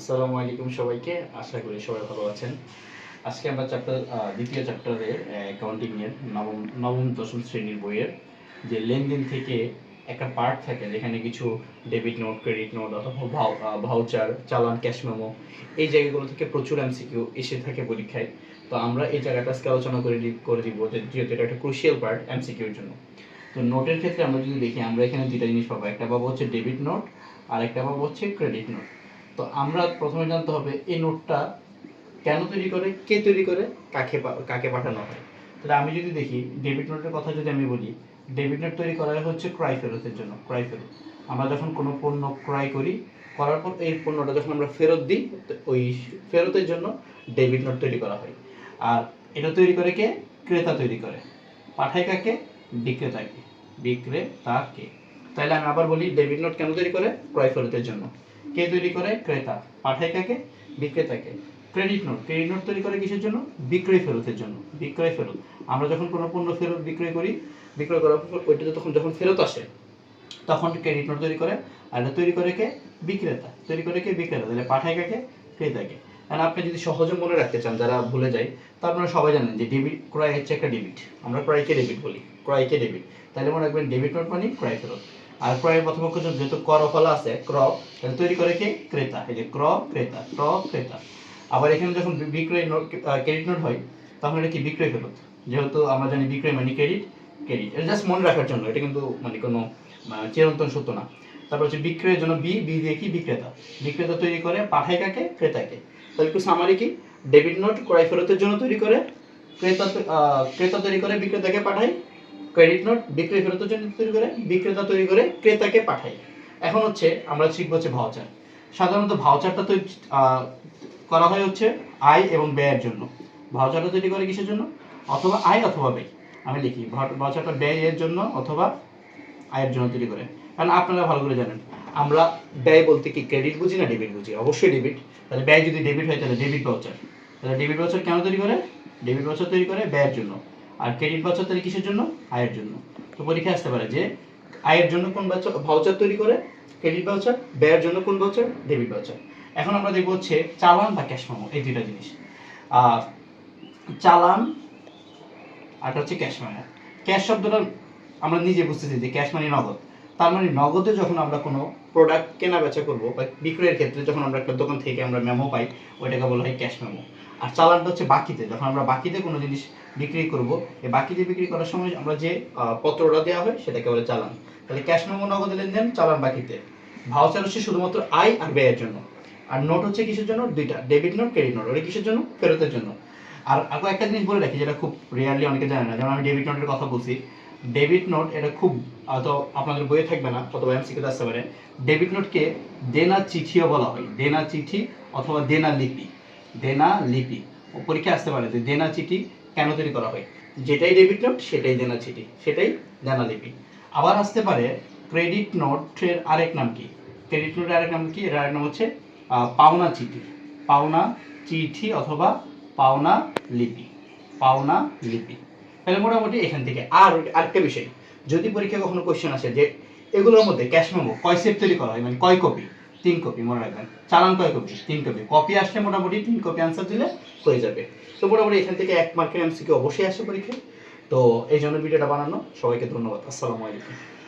আসসালামু আলাইকুম সবাইকে। আশা করি সবাই ভালো আছেন। আজকে আমরা চ্যাপ্টার দ্বিতীয় চ্যাপ্টারে অ্যাকাউন্টিং এর নবম নবম, দশম শ্রেণির বইয়ের যে লেনদেন থেকে একটা পার্ট থাকে, যেখানে কিছু ডেবিট নোট ক্রেডিট নোট অথবা ভাউচার চালান ক্যাশ মেমো এই জায়গাগুলো থেকে প্রচুর এমসিকিউ এসে থাকে পরীক্ষায়। তো আমরা এই জায়গাটা আজকে আলোচনা করে করে দিব যেহেতু এটা একটা ক্রুশিয়াল পার্ট এমসিকিউর জন্য। তো নোটের ক্ষেত্রে আমরা যদি দেখি, আমরা এখানে দুইটা জিনিস পাবো। একটা পাবো হচ্ছে ডেবিট নোট আর একটা পাবো হচ্ছে ক্রেডিট নোট তো আমরা প্রথমে জানতে হবে এই নোটটা কেন তৈরি করে, কে তৈরি করে, কাকে কাকে পাঠানো হয়? তাহলে আমি যদি দেখি, ডেবিট নোটের কথা যদি আমি বলি, ডেবিট নোট তৈরি করা হচ্ছে ক্রয় ফেরতের জন্য, ক্রয় ফেরত। আমরা যখন কোনো পণ্য ক্রয় করি, করার পর এই পণ্যটা যখন আমরা ফেরত দিই ওই ফেরতের জন্য ডেবিট নোট তৈরি করা হয়। আর এটা তৈরি করে কে? ক্রেতা তৈরি করে। পাঠায় কাকে? বিক্রেতাকে। বিক্রেতাকে। তাহলে আমি আবার বলি, ডেবিট নোট কেন তৈরি করে? ক্রয় ফেরতের জন্য। কে তৈরি করে? ক্রেতা। পাঠায় কাকে বিক্রেতাকে। Credit note. ক্রেডিট নোট তৈরি করে কিসের জন্য? বিক্রয় ফেরতের জন্য। বিক্রয় ফেরত। আমরা যখন কোনো পণ্য ফেরত বিক্রয় করি, বিক্রয় করার পর ওইটা তখন যখন ফেরত আসে, তখন ক্রেডিট নোট তৈরি করে। আর এটা তৈরি করে কে? বিক্রেতা। তৈরি করে কে? বিক্রেতা। তাহলে পাঠায় কাকে ক্রেতাকে। কারণ আপনি যদি সহজে মনে রাখতে চান, যারা ভুলে যায়, তা আপনারা সবাই জানেন যে ডেবিট, ক্রয় হচ্ছে একটা ডেবিট। আমরা ক্রয়কে ডেবিট বলি। ক্রয়কে ডেবিট। তাহলে মনে রাখবেন ডেবিট নোট মানে ক্রয় ফেরত। আর ক্রয়ের প্রথম প্রথমপক্ষ যেহেতু কর ফলা আছে, ক্র, তাহলে তৈরি করে কে? ক্রেতা। এই যে ক্র, ক্রেতা ক্র, ক্রেতা। আবার এখানে যখন বিক্রয় ক্রেডিট নোট হয়, তখন এটা কি? বিক্রয় ফেরত। যেহেতু আমরা জানি বিক্রয় মানে ক্রেডিট ক্রেডিট এটা জাস্ট মনে রাখার জন্য, এটা কিন্তু মানে কোনো চিরন্তন সত্য না। তারপর হচ্ছে বিক্রয়ের জন্য বি বি দিয়ে কি? বিক্রেতা। বিক্রেতা তৈরি করে পাঠায় কাকে? ক্রেতাকে। তাহলে একটু সামারি কি? ডেবিট নোট ক্রয় ফেরতের জন্য তৈরি করে, ক্রেতা ক্রেতা তৈরি করে বিক্রেতাকে পাঠায়। ক্রেডিট নোট বিক্রয় জন্য তৈরি করে, বিক্রেতা তৈরি করে ক্রেতাকে পাঠায়। এখন হচ্ছে আমরা শিখব হচ্ছে ভাউচার সাধারণত ভাউচারটা তৈরি করা হয় হচ্ছে আয় এবং ব্যয়ের জন্য। ভাউচারটা তৈরি করে কিসের জন্য? অথবা আয় অথবা ব্যয়। আমি লিখি ভাউ- ভাউচারটা ব্যয়ের জন্য অথবা আয়ের জন্য তৈরি করে। কারণ আপনারা ভালো করে জানেন, আমরা ব্যয় বলতে কি ক্রেডিট বুঝি না ডেবিট বুঝি? অবশ্যই ডেবিট তাহলে ব্যয় যদি ডেবিট হয়, তাহলে ডেবিট ভাউচার তাহলে ডেবিট ভাউচার কেন তৈরি করে? ডেবিট ভাউচার তৈরি করে ব্যয়ের জন্য। আর ক্রেডিট ভাউচার তৈরি কিসের জন্য? আয়ের জন্য। তো পরীক্ষা আসতে পারে যে, আয়ের জন্য কোন ভাউচার তৈরি করে ক্রেডিট ভাউচার ব্যয়ের জন্য কোন ভাউচার ডেবিট ভাউচার এখন আমরা দেখব হচ্ছে চালান বা ক্যাশ মেমো এই দুইটা জিনিস। চালান আর হচ্ছে ক্যাশ মেমো ক্যাশ শব্দটা আমরা নিজে বুঝতেছি যে ক্যাশ মানে নগদ। তার মানে নগদে যখন আমরা কোনো প্রোডাক্ট কেনা বেচা করব বা বিক্রয়ের ক্ষেত্রে যখন আমরা একটা দোকান থেকে আমরা মেমো পাই, ওইটাকে বলা হয় ক্যাশ মেমো আর চালানটা হচ্ছে বাকিতে, যখন আমরা বাকিতে কোনো জিনিস বিক্রি করব, এই বাকিতে বিক্রি করার সময় আমরা যে পত্রটা দেওয়া হয় সেটাকে বলে চালান। তাহলে ক্যাশ মেমো নগদ লেনদেন, চালান বাকিতে। ভাউচার হচ্ছে শুধুমাত্র আয় আর ব্যয়ের জন্য। আর নোট হচ্ছে কিসের জন্য? দুইটা ডেবিট নোট ক্রেডিট নোট ওটা কিসের জন্য? ফেরতের জন্য। আর আগে একটা জিনিস বলে রাখি যেটা খুব রিয়ারলি অনেকে জানে না। যেমন আমি ডেবিট নোটের কথা বলছি। ডেবিট নোট এটা খুব হয়তো আপনাদের বইয়ে থাকবে না, অথবা এমসিকিউতে আসতে পারে। ডেবিট নোটকে দেনা চিঠিও বলা হয়। দেনা চিঠি অথবা দেনা লিপি। দেনা লিপি। পরীক্ষা আসতে পারে যে দেনা চিঠি কেন তৈরি করা হয়? যেটাই ডেবিট নোট সেটাই দেনা চিঠি, সেটাই দেনা লিপি। আবার আসতে পারে ক্রেডিট নোটের আরেক নাম কি? ক্রেডিট নোটের আরেক নাম কি? এর আরেক নাম হচ্ছে পাওনা চিঠি। পাওনা চিঠি অথবা পাওনা লিপি। পাওনা লিপি। তাহলে মোটামুটি এখান থেকে আর আরেকটা বিষয়। যদি পরীক্ষায় কখনো কোশ্চেন আসে যে এগুলোর মধ্যে ক্যাশ মেমো কয় সেট তৈরি করা হয়? মানে কয় কপি তিন কপি মনে রাখবেন। চালান কয় কপি তিন কপি কপি আসলে মোটামুটি তিন কপি আনসার দিলে হয়ে যাবে। তো মোটামুটি এখান থেকে এক মার্কের এমসিকে অবশ্যই আসে পরীক্ষায়। তো এই জন্য ভিডিওটা বানানো। সবাইকে ধন্যবাদ। আসসালামু আলাইকুম।